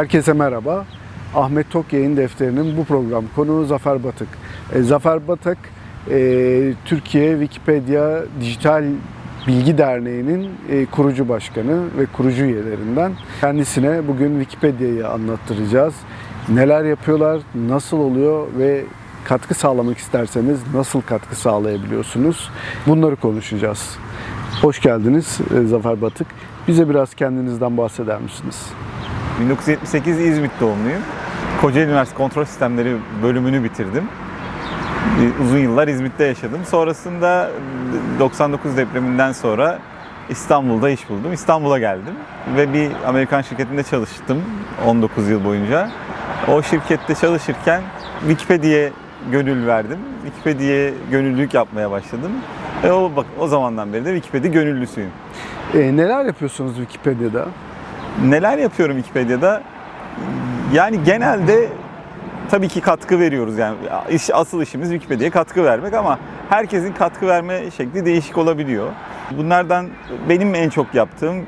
Herkese merhaba. Ahmet Tok Yayın Defteri'nin bu program konuğu Zafer Batık. E, Zafer Batık, e, Türkiye Wikipedia Dijital Bilgi Derneği'nin e, kurucu başkanı ve kurucu üyelerinden. Kendisine bugün Wikipedia'yı anlattıracağız. Neler yapıyorlar, nasıl oluyor ve katkı sağlamak isterseniz nasıl katkı sağlayabiliyorsunuz? Bunları konuşacağız. Hoş geldiniz e, Zafer Batık. Bize biraz kendinizden bahseder misiniz? 1978 İzmit doğumluyum. Kocaeli Üniversitesi Kontrol Sistemleri bölümünü bitirdim. Uzun yıllar İzmit'te yaşadım. Sonrasında 99 depreminden sonra İstanbul'da iş buldum. İstanbul'a geldim ve bir Amerikan şirketinde çalıştım 19 yıl boyunca. O şirkette çalışırken Wikipedia'ya gönül verdim. Wikipedia'ya gönüllülük yapmaya başladım. Ve o bak o zamandan beri de Wikipedia gönüllüsüyüm. E, neler yapıyorsunuz Wikipedia'da? Neler yapıyorum Wikipedia'da? Yani genelde tabii ki katkı veriyoruz. Yani iş, asıl işimiz Wikipedia'ya katkı vermek ama herkesin katkı verme şekli değişik olabiliyor. Bunlardan benim en çok yaptığım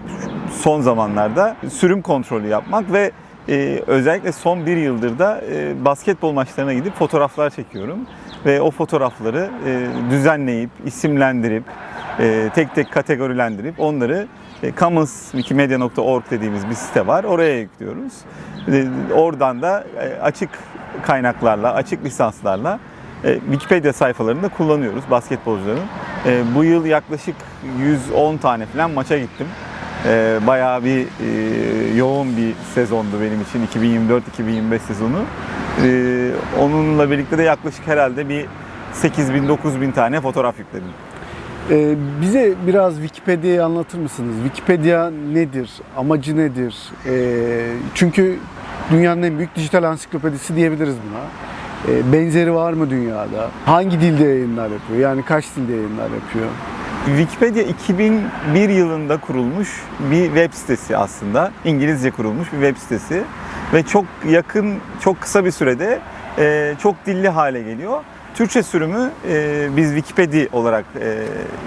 son zamanlarda sürüm kontrolü yapmak ve e, özellikle son bir yıldır da e, basketbol maçlarına gidip fotoğraflar çekiyorum. Ve o fotoğrafları e, düzenleyip, isimlendirip, e, tek tek kategorilendirip onları e, commons.wikimedia.org dediğimiz bir site var. Oraya yüklüyoruz. E, Oradan da e, açık kaynaklarla, açık lisanslarla e, Wikipedia sayfalarında kullanıyoruz basketbolcuların. Bu yıl yaklaşık 110 tane falan maça gittim. E, Bayağı bir yoğun bir sezondu benim için 2024-2025 sezonu. Onunla birlikte de yaklaşık herhalde bir 8 bin 9 bin tane fotoğraf yükledim. E, bize biraz Wikipedia'yı anlatır mısınız? Wikipedia nedir? Amacı nedir? E, çünkü dünyanın en büyük dijital ansiklopedisi diyebiliriz buna. E, benzeri var mı dünyada? Hangi dilde yayınlar yapıyor? Yani kaç dilde yayınlar yapıyor? Wikipedia 2001 yılında kurulmuş bir web sitesi aslında. İngilizce kurulmuş bir web sitesi. Ve çok yakın, çok kısa bir sürede e, çok dilli hale geliyor. Türkçe sürümü e, biz Wikipedia olarak e,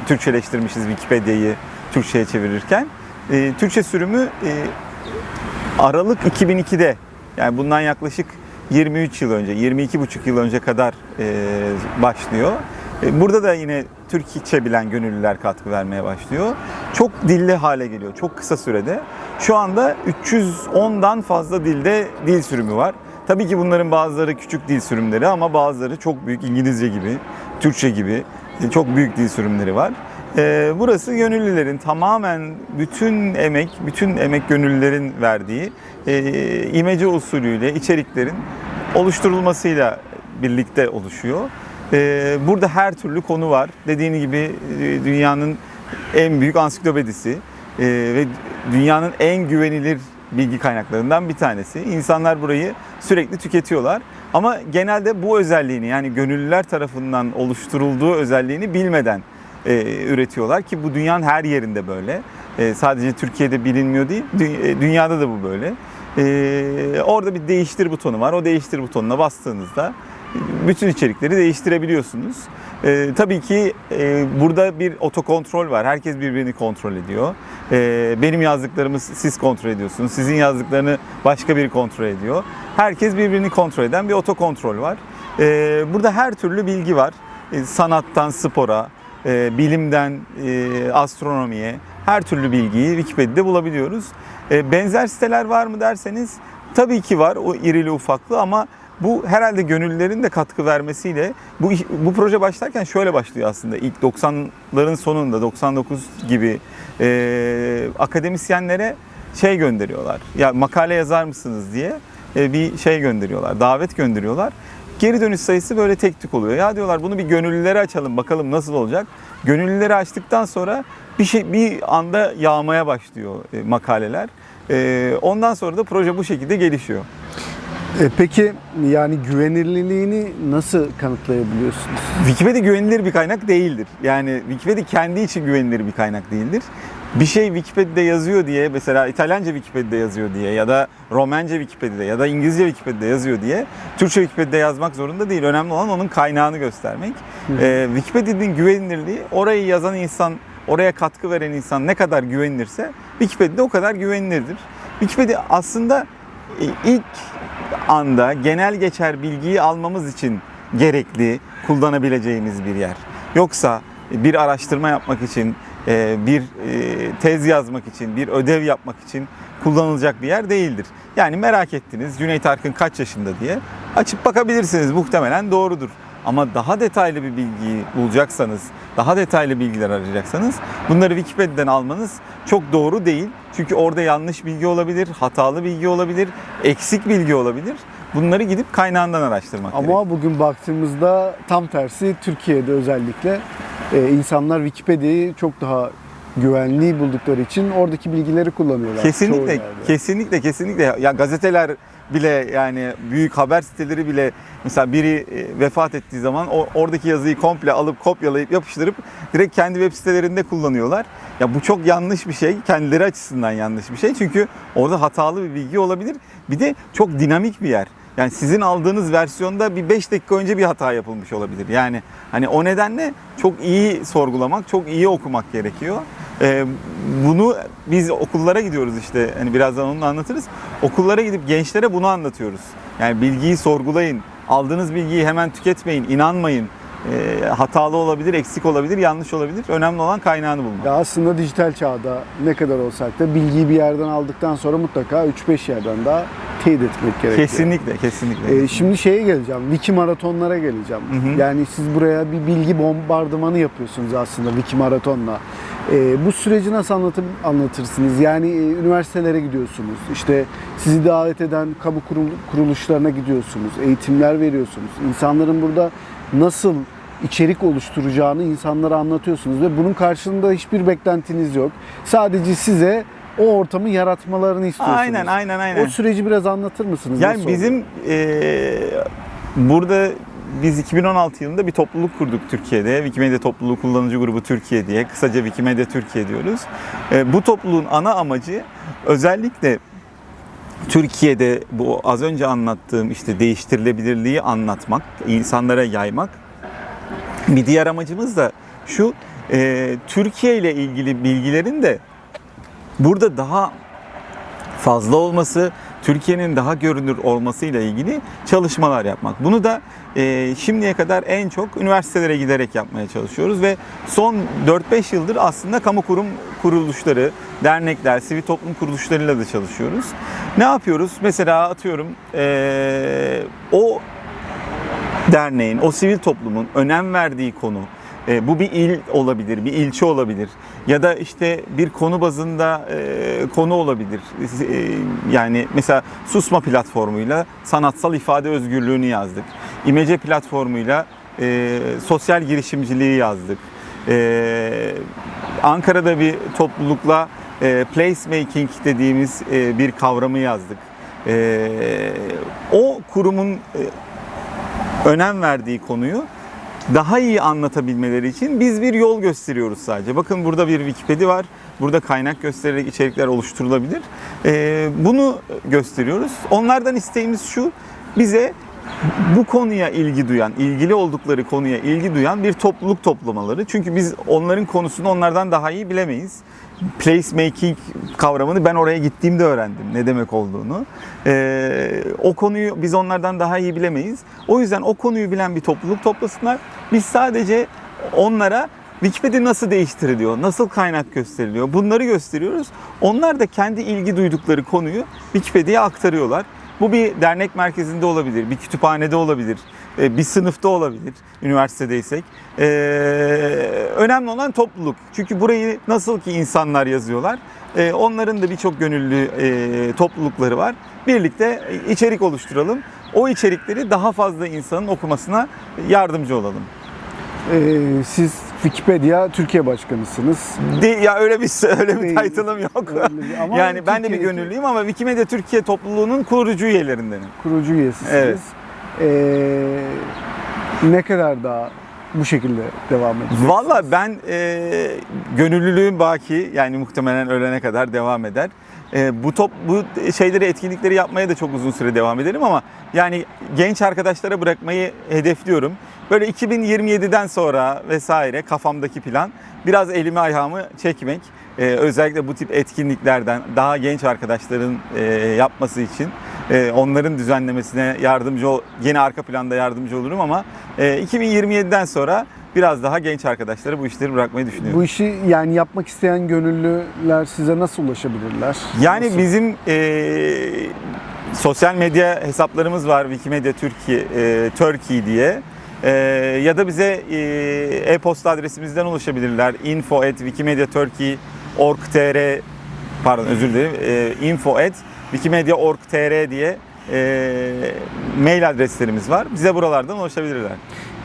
Türkçeleştirmişiz Wikipedia'yı Türkçe'ye çevirirken. E, Türkçe sürümü e, Aralık 2002'de yani bundan yaklaşık 23 yıl önce, 22,5 yıl önce kadar e, başlıyor. E, Burada da yine Türkçe bilen gönüllüler katkı vermeye başlıyor. Çok dilli hale geliyor çok kısa sürede. Şu anda 310'dan fazla dilde dil sürümü var. Tabii ki bunların bazıları küçük dil sürümleri ama bazıları çok büyük İngilizce gibi, Türkçe gibi e, çok büyük dil sürümleri var. E, Burası gönüllülerin tamamen bütün emek, bütün emek gönüllülerin verdiği e, imece usulüyle içeriklerin oluşturulmasıyla birlikte oluşuyor. Burada her türlü konu var. Dediğin gibi dünyanın en büyük ansiklopedisi ve dünyanın en güvenilir bilgi kaynaklarından bir tanesi. İnsanlar burayı sürekli tüketiyorlar. Ama genelde bu özelliğini yani gönüllüler tarafından oluşturulduğu özelliğini bilmeden e, üretiyorlar ki bu dünyanın her yerinde böyle. E, sadece Türkiye'de bilinmiyor değil, e, dünyada da bu böyle. E, orada bir değiştir butonu var. O değiştir butonuna bastığınızda bütün içerikleri değiştirebiliyorsunuz. Ee, tabii ki e, burada bir otokontrol var. Herkes birbirini kontrol ediyor. Ee, benim yazdıklarımı siz kontrol ediyorsunuz. Sizin yazdıklarını başka biri kontrol ediyor. Herkes birbirini kontrol eden bir otokontrol var. Ee, burada her türlü bilgi var. Ee, sanattan spora, e, bilimden e, astronomiye her türlü bilgiyi Wikipedia'da bulabiliyoruz. E, benzer siteler var mı derseniz tabii ki var o irili ufaklı ama bu herhalde gönüllülerin de katkı vermesiyle bu bu proje başlarken şöyle başlıyor aslında. İlk 90'ların sonunda 99 gibi e, akademisyenlere şey gönderiyorlar. Ya makale yazar mısınız diye e, bir şey gönderiyorlar. Davet gönderiyorlar. Geri dönüş sayısı böyle tek tük oluyor. Ya diyorlar bunu bir gönüllülere açalım bakalım nasıl olacak. Gönüllüleri açtıktan sonra bir şey bir anda yağmaya başlıyor e, makaleler. E, ondan sonra da proje bu şekilde gelişiyor. E, peki yani güvenilirliğini nasıl kanıtlayabiliyorsunuz? Wikipedia güvenilir bir kaynak değildir. Yani Wikipedia kendi için güvenilir bir kaynak değildir. Bir şey Wikipedia'da yazıyor diye mesela İtalyanca Wikipedia'da yazıyor diye ya da Romanca Wikipedia'da ya da İngilizce Wikipedia'da yazıyor diye Türkçe Wikipedia'da yazmak zorunda değil. Önemli olan onun kaynağını göstermek. Ee, Wikipedia'nın güvenilirliği orayı yazan insan, oraya katkı veren insan ne kadar güvenilirse Wikipedia o kadar güvenilirdir. Wikipedia aslında ilk anda genel geçer bilgiyi almamız için gerekli kullanabileceğimiz bir yer. Yoksa bir araştırma yapmak için, e, bir e, tez yazmak için, bir ödev yapmak için kullanılacak bir yer değildir. Yani merak ettiniz Cüneyt Arkın kaç yaşında diye açıp bakabilirsiniz. Muhtemelen doğrudur. Ama daha detaylı bir bilgiyi bulacaksanız, daha detaylı bilgiler arayacaksanız bunları Wikipedia'dan almanız çok doğru değil. Çünkü orada yanlış bilgi olabilir, hatalı bilgi olabilir, eksik bilgi olabilir. Bunları gidip kaynağından araştırmak gerekiyor. Ama bugün baktığımızda tam tersi Türkiye'de özellikle e, insanlar Wikipedia'yı çok daha güvenli buldukları için oradaki bilgileri kullanıyorlar. Kesinlikle, kesinlikle, kesinlikle. Ya gazeteler bile yani büyük haber siteleri bile mesela biri e, vefat ettiği zaman o oradaki yazıyı komple alıp kopyalayıp yapıştırıp direkt kendi web sitelerinde kullanıyorlar. Ya bu çok yanlış bir şey. Kendileri açısından yanlış bir şey. Çünkü orada hatalı bir bilgi olabilir. Bir de çok dinamik bir yer. Yani sizin aldığınız versiyonda bir 5 dakika önce bir hata yapılmış olabilir. Yani hani o nedenle çok iyi sorgulamak, çok iyi okumak gerekiyor. Ee, bunu biz okullara gidiyoruz işte hani birazdan onu anlatırız. Okullara gidip gençlere bunu anlatıyoruz. Yani bilgiyi sorgulayın. Aldığınız bilgiyi hemen tüketmeyin, inanmayın. Ee, hatalı olabilir, eksik olabilir, yanlış olabilir. Önemli olan kaynağını bulmak. Ya aslında dijital çağda ne kadar olsak da bilgiyi bir yerden aldıktan sonra mutlaka 3-5 yerden daha teyit etmek gerekiyor. Kesinlikle, kesinlikle. Ee, şimdi şeye geleceğim, wiki maratonlara geleceğim. Hı hı. Yani siz buraya bir bilgi bombardımanı yapıyorsunuz aslında wiki maratonla. Ee, bu süreci nasıl anlatı, anlatırsınız? Yani e, üniversitelere gidiyorsunuz, işte sizi davet eden kamu kurul- kuruluşlarına gidiyorsunuz, eğitimler veriyorsunuz. İnsanların burada nasıl içerik oluşturacağını insanlara anlatıyorsunuz ve bunun karşılığında hiçbir beklentiniz yok. Sadece size o ortamı yaratmalarını istiyorsunuz. Aynen, aynen, aynen. O süreci biraz anlatır mısınız? Yani Nasıl oldu? bizim eee, burada biz 2016 yılında bir topluluk kurduk Türkiye'de. Wikimedia Topluluğu Kullanıcı Grubu Türkiye diye. Kısaca Wikimedia Türkiye diyoruz. Eee, bu topluluğun ana amacı özellikle Türkiye'de bu az önce anlattığım işte değiştirilebilirliği anlatmak, insanlara yaymak. Bir diğer amacımız da şu, eee, Türkiye ile ilgili bilgilerin de burada daha fazla olması, Türkiye'nin daha görünür olmasıyla ilgili çalışmalar yapmak. Bunu da e, şimdiye kadar en çok üniversitelere giderek yapmaya çalışıyoruz ve son 4-5 yıldır aslında kamu kurum kuruluşları, dernekler, sivil toplum kuruluşlarıyla da çalışıyoruz. Ne yapıyoruz? Mesela atıyorum e, o derneğin, o sivil toplumun önem verdiği konu, e, bu bir il olabilir, bir ilçe olabilir ya da işte bir konu bazında e, konu olabilir. E, yani mesela Susma platformuyla sanatsal ifade özgürlüğünü yazdık. İmece platformuyla e, sosyal girişimciliği yazdık. E, Ankara'da bir toplulukla e, placemaking dediğimiz e, bir kavramı yazdık. E, o kurumun e, önem verdiği konuyu daha iyi anlatabilmeleri için biz bir yol gösteriyoruz sadece. Bakın burada bir Wikipedia var. Burada kaynak göstererek içerikler oluşturulabilir. Ee, bunu gösteriyoruz. Onlardan isteğimiz şu. Bize bu konuya ilgi duyan, ilgili oldukları konuya ilgi duyan bir topluluk toplamaları. Çünkü biz onların konusunu onlardan daha iyi bilemeyiz. Placemaking kavramını ben oraya gittiğimde öğrendim ne demek olduğunu. Ee, o konuyu biz onlardan daha iyi bilemeyiz. O yüzden o konuyu bilen bir topluluk toplasınlar. Biz sadece onlara Wikipedia nasıl değiştiriliyor, nasıl kaynak gösteriliyor bunları gösteriyoruz. Onlar da kendi ilgi duydukları konuyu Wikipedia'ya aktarıyorlar. Bu bir dernek merkezinde olabilir, bir kütüphanede olabilir, bir sınıfta olabilir, üniversitedeysek. Ee, önemli olan topluluk. Çünkü burayı nasıl ki insanlar yazıyorlar, e, onların da birçok gönüllü e, toplulukları var. Birlikte içerik oluşturalım. O içerikleri daha fazla insanın okumasına yardımcı olalım. Ee, siz Wikipedia Türkiye Başkanısınız. De, ya öyle bir öyle bir title'ım yok. Öyle ama yani ben de bir gönüllüyüm ama Wikimedia Türkiye topluluğunun kurucu üyelerindenim. Kurucu üyesisiniz. Evet. Ee, ne kadar daha bu şekilde devam edeceksiniz? Valla ben e, gönüllülüğüm baki yani muhtemelen ölene kadar devam eder. E, bu top bu şeyleri etkinlikleri yapmaya da çok uzun süre devam ederim ama yani genç arkadaşlara bırakmayı hedefliyorum. Böyle 2027'den sonra vesaire kafamdaki plan biraz elimi ayağımı çekmek. E, özellikle bu tip etkinliklerden daha genç arkadaşların e, yapması için e, onların düzenlemesine yardımcı ol, yine arka planda yardımcı olurum ama e, 2027'den sonra biraz daha genç arkadaşlara bu işleri bırakmayı düşünüyorum. Bu işi yani yapmak isteyen gönüllüler size nasıl ulaşabilirler? Yani Nasıl? bizim e, sosyal medya hesaplarımız var Wikimedia Türkiye, e, Turkey diye. E, ya da bize e, e-posta adresimizden ulaşabilirler. info at wikimediaturkey.org.tr pardon özür dilerim. E, info at wikimediaorg.tr diye e, mail adreslerimiz var. Bize buralardan ulaşabilirler.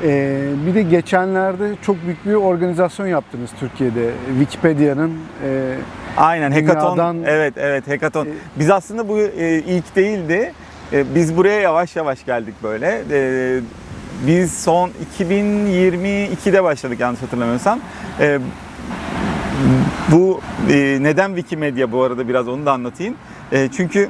Ee, bir de geçenlerde çok büyük bir organizasyon yaptınız Türkiye'de. Wikipedia'nın e, Aynen hackathon. Dünyadan- Evet evet hackathon. E- Biz aslında bu e, ilk değildi. E, biz buraya yavaş yavaş geldik böyle. E, biz son 2022'de başladık yanlış hatırlamıyorsam. E, bu e, neden Wikimedia bu arada biraz onu da anlatayım. E, çünkü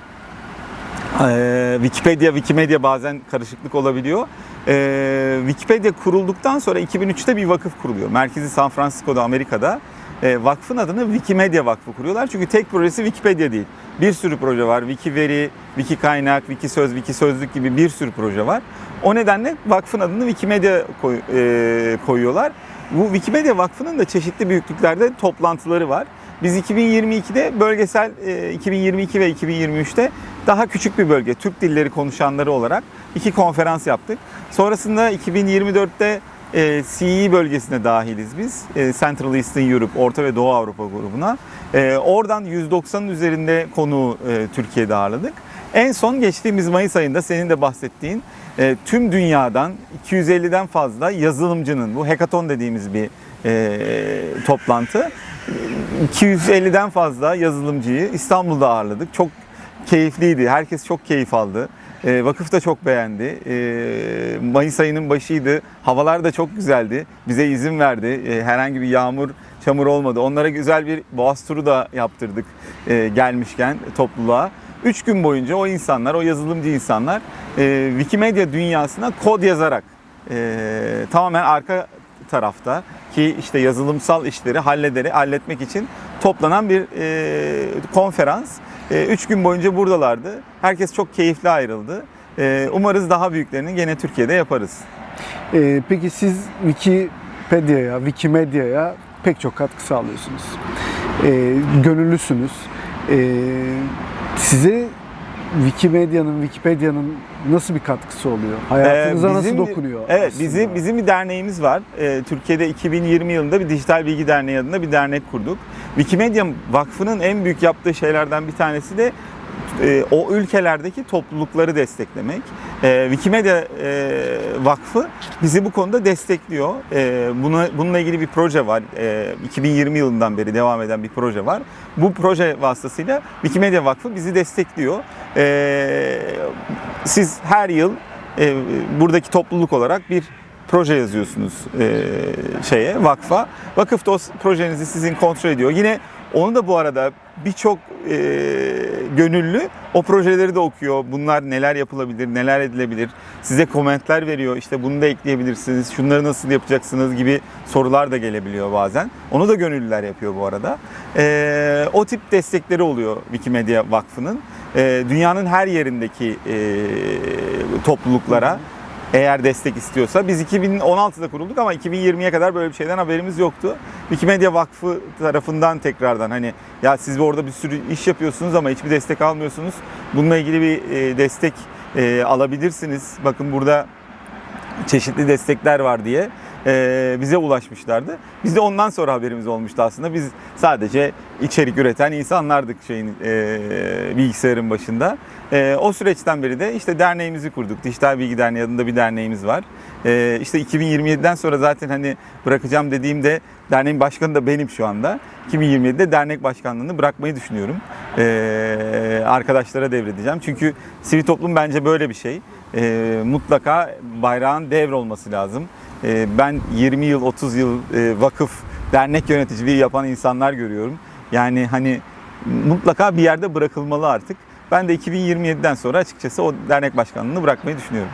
e, Wikipedia Wikimedia bazen karışıklık olabiliyor. E, Wikipedia kurulduktan sonra 2003'te bir vakıf kuruluyor. Merkezi San Francisco'da Amerika'da. E, vakfın adını Wikimedia Vakfı kuruyorlar. Çünkü tek projesi Wikipedia değil. Bir sürü proje var. Wikiveri, Wiki Kaynak, Wiki Söz, Wiki Sözlük gibi bir sürü proje var. O nedenle vakfın adını Wikimedia koy- e, koyuyorlar. Bu Wikimedia Vakfı'nın da çeşitli büyüklüklerde toplantıları var. Biz 2022'de bölgesel, e, 2022 ve 2023'te daha küçük bir bölge, Türk dilleri konuşanları olarak iki konferans yaptık. Sonrasında 2024'te e, CE bölgesine dahiliz biz. E, Central Eastern Europe, Orta ve Doğu Avrupa grubuna. E, oradan 190'ın üzerinde konuğu e, Türkiye'de ağırladık. En son geçtiğimiz Mayıs ayında senin de bahsettiğin e, tüm dünyadan 250'den fazla yazılımcının, bu hackathon dediğimiz bir e, toplantı. 250'den fazla yazılımcıyı İstanbul'da ağırladık. Çok keyifliydi. Herkes çok keyif aldı. E, vakıf da çok beğendi. E, Mayıs ayının başıydı. Havalar da çok güzeldi. Bize izin verdi. E, herhangi bir yağmur, çamur olmadı. Onlara güzel bir boğaz turu da yaptırdık e, gelmişken topluluğa. Üç gün boyunca o insanlar, o yazılımcı insanlar e, Wikimedia dünyasına kod yazarak e, tamamen arka tarafta ki işte yazılımsal işleri hallederek halletmek için toplanan bir e, konferans. E, üç gün boyunca buradalardı. Herkes çok keyifli ayrıldı. E, umarız daha büyüklerini gene Türkiye'de yaparız. e, peki siz Wikipedia'ya, Wikimedia'ya pek çok katkı sağlıyorsunuz. E, gönüllüsünüz. E, size Wikimedia'nın, Wikipedia'nın nasıl bir katkısı oluyor? Hayatınıza Ee, nasıl bizim- dokunuyor? Evet, aslında? bizim bizim bir derneğimiz var. Ee, Türkiye'de 2020 yılında bir Dijital Bilgi Derneği adında bir dernek kurduk. Wikimedia Vakfı'nın en büyük yaptığı şeylerden bir tanesi de e, o ülkelerdeki toplulukları desteklemek. E, Wikimedia e, Vakfı bizi bu konuda destekliyor. E, buna bununla ilgili bir proje var. E, 2020 yılından beri devam eden bir proje var. Bu proje vasıtasıyla Wikimedia Vakfı bizi destekliyor. E, siz her yıl e, buradaki topluluk olarak bir proje yazıyorsunuz e, şeye vakfa. Vakıf da o projenizi sizin kontrol ediyor. Yine onu da bu arada birçok e, gönüllü o projeleri de okuyor. Bunlar neler yapılabilir, neler edilebilir. Size komentler veriyor. İşte bunu da ekleyebilirsiniz. Şunları nasıl yapacaksınız gibi sorular da gelebiliyor bazen. Onu da gönüllüler yapıyor bu arada. E, o tip destekleri oluyor Wikimedia Vakfı'nın. E, dünyanın her yerindeki e, topluluklara eğer destek istiyorsa. Biz 2016'da kurulduk ama 2020'ye kadar böyle bir şeyden haberimiz yoktu. Wikimedia Vakfı tarafından tekrardan hani ya siz orada bir sürü iş yapıyorsunuz ama hiçbir destek almıyorsunuz. Bununla ilgili bir e, destek e, alabilirsiniz. Bakın burada çeşitli destekler var diye e, bize ulaşmışlardı. Biz de ondan sonra haberimiz olmuştu aslında. Biz sadece içerik üreten insanlardık şeyin e, bilgisayarın başında. E, o süreçten beri de işte derneğimizi kurduk. Dijital Bilgi Derneği adında bir derneğimiz var. E, işte 2027'den sonra zaten hani bırakacağım dediğimde derneğin başkanı da benim şu anda. 2027'de dernek başkanlığını bırakmayı düşünüyorum. E, arkadaşlara devredeceğim. Çünkü sivil toplum bence böyle bir şey. E, mutlaka bayrağın devrolması lazım. E, ben 20 yıl, 30 yıl e, vakıf, dernek yöneticiliği yapan insanlar görüyorum. Yani hani mutlaka bir yerde bırakılmalı artık. Ben de 2027'den sonra açıkçası o dernek başkanlığını bırakmayı düşünüyorum.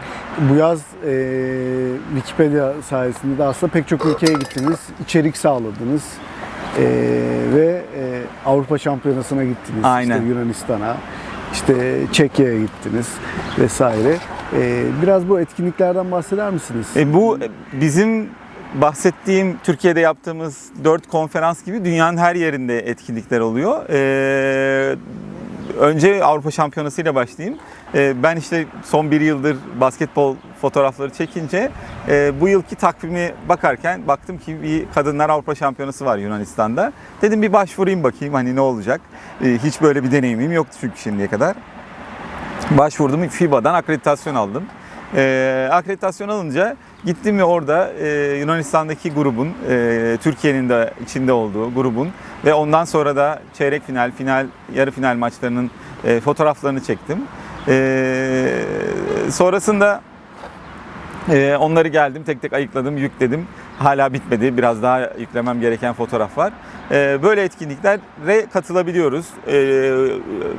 Bu yaz e, Wikipedia sayesinde de aslında pek çok ülkeye gittiniz, içerik sağladınız e, ve e, Avrupa Şampiyonası'na gittiniz Aynen. işte Yunanistan'a. işte Çekya'ya gittiniz vesaire. E, biraz bu etkinliklerden bahseder misiniz? E, bu e, bizim bahsettiğim Türkiye'de yaptığımız dört konferans gibi dünyanın her yerinde etkinlikler oluyor. E, önce Avrupa Şampiyonası ile başlayayım. E, ben işte son bir yıldır basketbol fotoğrafları çekince e, bu yılki takvimi bakarken baktım ki bir Kadınlar Avrupa Şampiyonası var Yunanistan'da. Dedim bir başvurayım bakayım hani ne olacak. Hiç böyle bir deneyimim yoktu çünkü şimdiye kadar. Başvurdum FIBA'dan akreditasyon aldım. Ee, akreditasyon alınca gittim ve orada e, Yunanistan'daki grubun, e, Türkiye'nin de içinde olduğu grubun ve ondan sonra da çeyrek final, final, yarı final maçlarının e, fotoğraflarını çektim. E, sonrasında e, onları geldim tek tek ayıkladım, yükledim. Hala bitmedi. Biraz daha yüklemem gereken fotoğraf var. E, böyle etkinliklere katılabiliyoruz. E,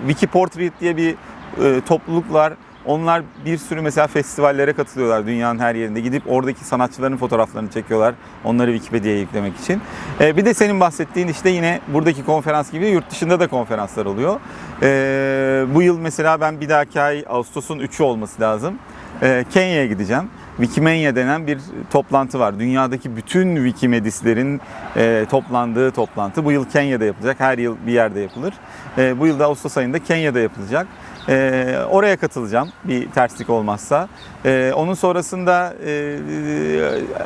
Wikiportrait diye bir e, topluluk var. Onlar bir sürü mesela festivallere katılıyorlar dünyanın her yerinde. Gidip oradaki sanatçıların fotoğraflarını çekiyorlar. Onları Wikipedia'ya yüklemek için. E, bir de senin bahsettiğin işte yine buradaki konferans gibi yurt dışında da konferanslar oluyor. E, bu yıl mesela ben bir dahaki ay Ağustos'un 3'ü olması lazım. E, Kenya'ya gideceğim. Wikimania denen bir toplantı var. Dünyadaki bütün Wikimedislerin e, toplandığı toplantı. Bu yıl Kenya'da yapılacak. Her yıl bir yerde yapılır. E, bu yıl da Ağustos ayında Kenya'da yapılacak. E, oraya katılacağım bir terslik olmazsa. E, onun sonrasında e,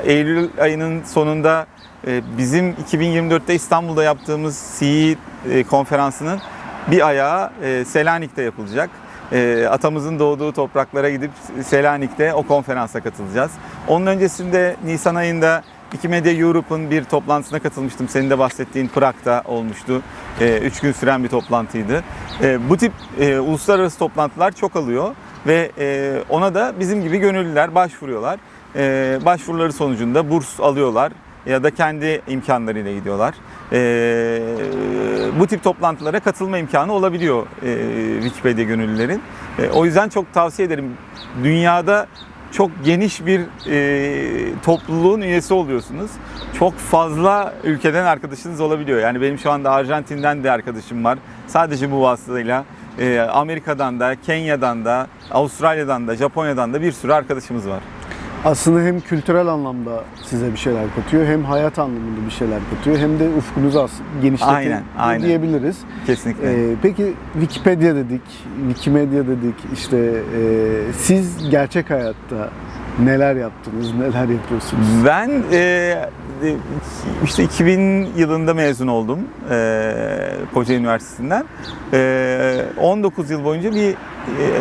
Eylül ayının sonunda e, bizim 2024'te İstanbul'da yaptığımız CE e, konferansının bir ayağı e, Selanik'te yapılacak. E, atamızın doğduğu topraklara gidip Selanik'te o konferansa katılacağız. Onun öncesinde Nisan ayında Wikimedia Europe'un bir toplantısına katılmıştım. Senin de bahsettiğin Prag'da olmuştu. 3 gün süren bir toplantıydı. E, bu tip e, uluslararası toplantılar çok alıyor ve e, ona da bizim gibi gönüllüler başvuruyorlar. E, başvuruları sonucunda burs alıyorlar ya da kendi imkanlarıyla gidiyorlar. E, bu tip toplantılara katılma imkanı olabiliyor e, Wikipedia gönüllülerin. E, o yüzden çok tavsiye ederim. Dünyada çok geniş bir e, topluluğun üyesi oluyorsunuz. Çok fazla ülkeden arkadaşınız olabiliyor. Yani benim şu anda Arjantin'den de arkadaşım var. Sadece bu vasıtayla e, Amerika'dan da, Kenya'dan da, Avustralya'dan da, Japonya'dan da bir sürü arkadaşımız var. Aslında hem kültürel anlamda size bir şeyler katıyor hem hayat anlamında bir şeyler katıyor hem de ufkunuzu genişletiyor Aynen, aynen. diyebiliriz. Kesinlikle. Ee, peki Wikipedia dedik, Wikimedia dedik. İşte e, siz gerçek hayatta neler yaptınız, neler yapıyorsunuz? Ben e, e, işte 2000 yılında mezun oldum e, Koca Üniversitesi'nden. E, 19 yıl boyunca bir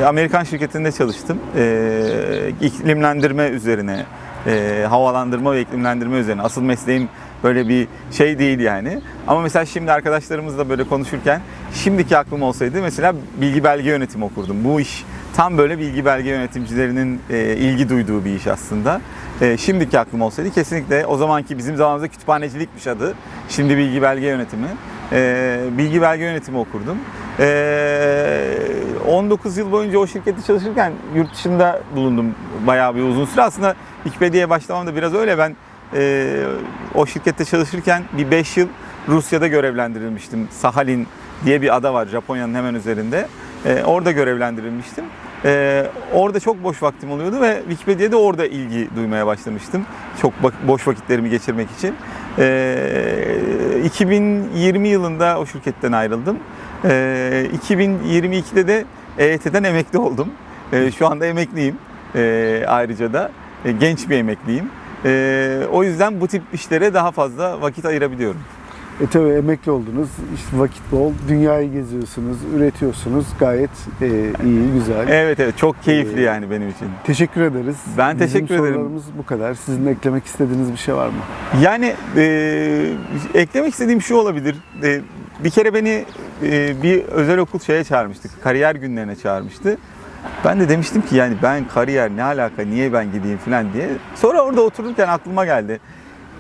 e, Amerikan şirketinde çalıştım. E, iklimlendirme üzerine, e, havalandırma ve iklimlendirme üzerine. Asıl mesleğim böyle bir şey değil yani. Ama mesela şimdi arkadaşlarımızla böyle konuşurken şimdiki aklım olsaydı mesela bilgi belge yönetimi okurdum. Bu iş tam böyle bilgi belge yönetimcilerinin e, ilgi duyduğu bir iş aslında. E, şimdiki aklım olsaydı kesinlikle o zamanki bizim zamanımızda kütüphanecilikmiş adı. Şimdi bilgi belge yönetimi. E, bilgi belge yönetimi okurdum. E, 19 yıl boyunca o şirkette çalışırken yurt dışında bulundum bayağı bir uzun süre. Aslında Wikipedia'ya başlamam da biraz öyle. Ben e, o şirkette çalışırken bir 5 yıl Rusya'da görevlendirilmiştim. Sahalin diye bir ada var Japonya'nın hemen üzerinde. E, orada görevlendirilmiştim. E, orada çok boş vaktim oluyordu ve Wikipedia'da orada ilgi duymaya başlamıştım. Çok boş vakitlerimi geçirmek için. E, 2020 yılında o şirketten ayrıldım. E, 2022'de de EYT'den emekli oldum. E, şu anda emekliyim e, ayrıca da. E, genç bir emekliyim. E, o yüzden bu tip işlere daha fazla vakit ayırabiliyorum. E tabii emekli oldunuz, işte vakit bol, dünyayı geziyorsunuz, üretiyorsunuz. Gayet e, iyi, güzel. Evet evet çok keyifli Ee, yani benim için. Teşekkür ederiz. Ben teşekkür Bizim ederim. sorularımız bu kadar. Sizin eklemek istediğiniz bir şey var mı? Yani e, eklemek istediğim şu olabilir. E, bir kere beni e, bir özel okul şeye çağırmıştı. Kariyer günlerine çağırmıştı. Ben de demiştim ki yani ben kariyer ne alaka niye ben gideyim falan diye. Sonra orada otururken aklıma geldi.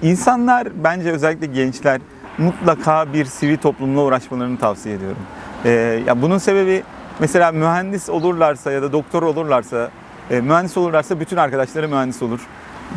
İnsanlar bence özellikle gençler mutlaka bir sivil toplumla uğraşmalarını tavsiye ediyorum. E, ya bunun sebebi mesela mühendis olurlarsa ya da doktor olurlarsa, e, mühendis olurlarsa bütün arkadaşları mühendis olur.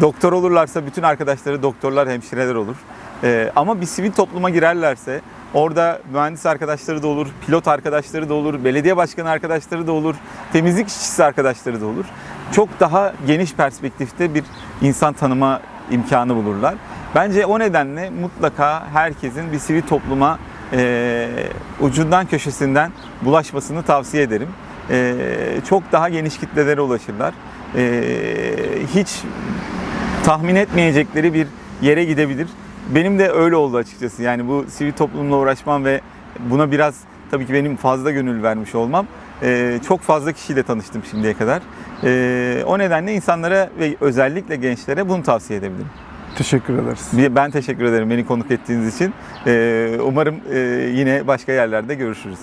Doktor olurlarsa bütün arkadaşları doktorlar, hemşireler olur. E, ama bir sivil topluma girerlerse orada mühendis arkadaşları da olur, pilot arkadaşları da olur, belediye başkanı arkadaşları da olur, temizlik işçisi arkadaşları da olur. Çok daha geniş perspektifte bir insan tanıma imkanı bulurlar. Bence o nedenle mutlaka herkesin bir sivil topluma e, ucundan köşesinden bulaşmasını tavsiye ederim. E, çok daha geniş kitlelere ulaşırlar. E, hiç tahmin etmeyecekleri bir yere gidebilir. Benim de öyle oldu açıkçası. Yani bu sivil toplumla uğraşmam ve buna biraz tabii ki benim fazla gönül vermiş olmam. e, çok fazla kişiyle tanıştım şimdiye kadar. E, o nedenle insanlara ve özellikle gençlere bunu tavsiye edebilirim. Teşekkür ederiz. Ben teşekkür ederim beni konuk ettiğiniz için. E, umarım e, yine başka yerlerde görüşürüz.